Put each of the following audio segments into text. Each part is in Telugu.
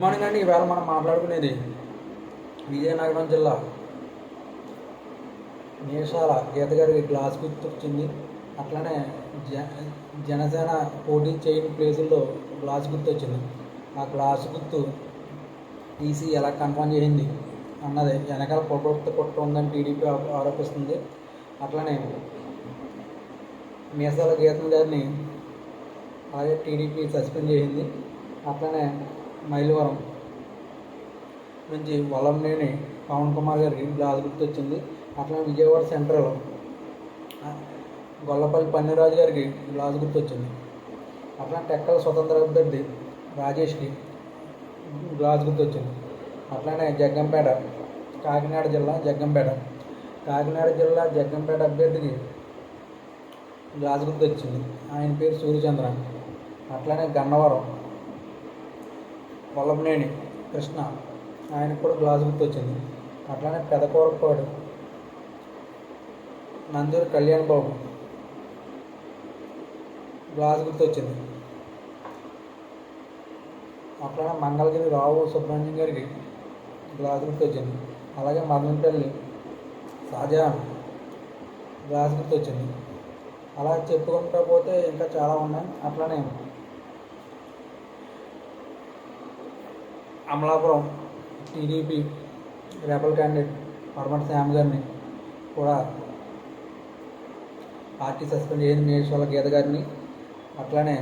మార్నింగ్ అండి ఈవేళ మనం మాట్లాడుకునేది విజయనగరం జిల్లా నేషాల గీత గారికి గ్లాస్ గుర్తు వచ్చింది అట్లనే జ జనసేన పోటీ చేయని ప్లేసుల్లో గ్లాస్ గుర్తు వచ్చింది ఆ గ్లాస్ గుర్తు టీసీ ఎలా కన్ఫర్మ్ చేసింది అన్నది వెనకాల పొగొట్టు కొట్టు ఉందని టీడీపీ ఆరోపిస్తుంది. అట్లనే మీసాల గీతం గారిని అలాగే టీడీపీ సస్పెండ్ చేసింది. అట్లనే మైలవరం నుంచి వలంనేని పవన్ కుమార్ గారికి బ్లాస్ గుర్తొచ్చింది. వచ్చింది అట్లనే విజయవాడ సెంట్రల్ గొల్లపల్లి పన్నీరాజు గారికి బ్లాస్ గుర్తొచ్చింది. అట్లా టెక్కల స్వతంత్ర అభ్యర్థి రాజేష్కి గ్లాస్ గుర్తొచ్చింది. అట్లానే జగ్గంపేట కాకినాడ జిల్లా జగ్గంపేట కాకినాడ జిల్లా జగ్గంపేట అభ్యర్థికి గ్లాస్ గుర్తొచ్చింది. ఆయన పేరు సూర్యచంద్ర. అట్లానే గన్నవరం వల్లభనేని కృష్ణ ఆయనకు కూడా గ్లాస్ గుర్తు వచ్చింది అట్లానే పెదకూరపాడు నందూరి కళ్యాణ్ బాబు. గ్లాస్ గుర్తు వచ్చింది అట్లానే మంగళగిరి రావు సుబ్రహ్మణ్యం గారికి గ్లాస్ గుర్తొచ్చింది. అలాగే మదనపల్లి షాజహాన్ గ్లాస్ గుర్తు వచ్చింది అలా చెప్పుకుంటూ పోతే ఇంకా చాలా ఉన్నాయి. అట్లానే Amalapuram TDP rebel candidate Paramata Shyam గారిని కూడా పార్టీ సస్పెండ్ చేసింది మేషోల గీత గారిని అట్లానే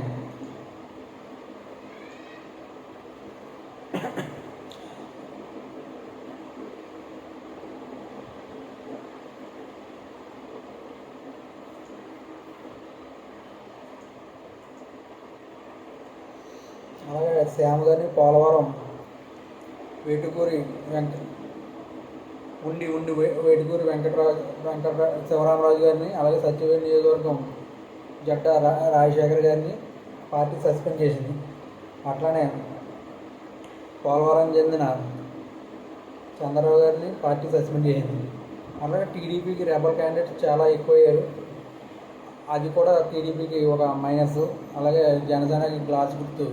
అలాగే శ్యామ్ గారిని పోలవరం వేటుకూరి వెంక ఉండి ఉండి వేటుకూరి వెంకటరాజు వెంకట శివరామరాజు గారిని అలాగే సత్యవేడి నియోజకవర్గం జట్ట రా రాజశేఖర్ గారిని పార్టీ సస్పెండ్ చేసింది. అట్లానే పోలవరం చెందిన చంద్రబాబు గారిని పార్టీ సస్పెండ్ చేసింది. అలాగే టీడీపీకి రెబల్ క్యాండిడేట్స్ చాలా ఎక్కువయ్యారు. అది కూడా టీడీపీకి ఒక మైనస్. అలాగే జనసేనకి గ్లాస్ గుర్తు.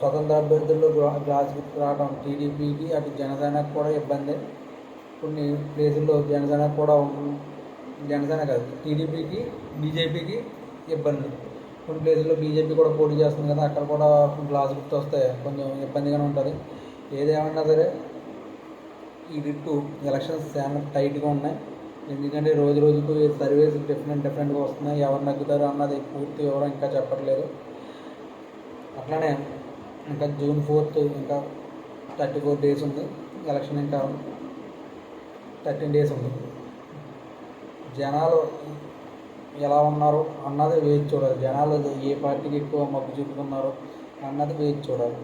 స్వతంత్ర అభ్యర్థుల్లో గ్లా- గ్లాస్ రావడం టీడీపీకి అటు జనసేనకు కూడా ఇబ్బంది. కొన్ని ప్లేసుల్లో జనసేన కూడా జనసేన కాదు టీడీపీకి బీజేపీకి ఇబ్బంది. కొన్ని ప్లేసుల్లో బీజేపీ కూడా పోటీ చేస్తుంది కదా అక్కడ కూడా గ్లాస్ గుర్తు వస్తాయి. కొంచెం ఇబ్బందిగానే ఉంటుంది. ఏదేమన్నా సరే ఈ రిట్టు ఎలక్షన్స్ చాలా టైట్గా ఉన్నాయి. ఎందుకంటే రోజు రోజుకు సర్వేస్ డిఫరెంట్ డిఫరెంట్గా వస్తున్నాయి. ఎవరు నగ్గుతారు అన్నది పూర్తి వివరం ఇంకా చెప్పట్లేదు. అట్లానే ఇంకా జూన్ ఫోర్త్ ఇంకా థర్టీ ఫోర్ డేస్ ఉంది. ఎలక్షన్ ఇంకా థర్టీన్ డేస్ ఉంది. జనాలు ఎలా ఉన్నారు అన్నది వేచి చూడాలి. జనాలు ఏ పార్టీకి ఎక్కువ మొగ్గు చూపుతున్నారు అన్నది వేచి చూడాలి.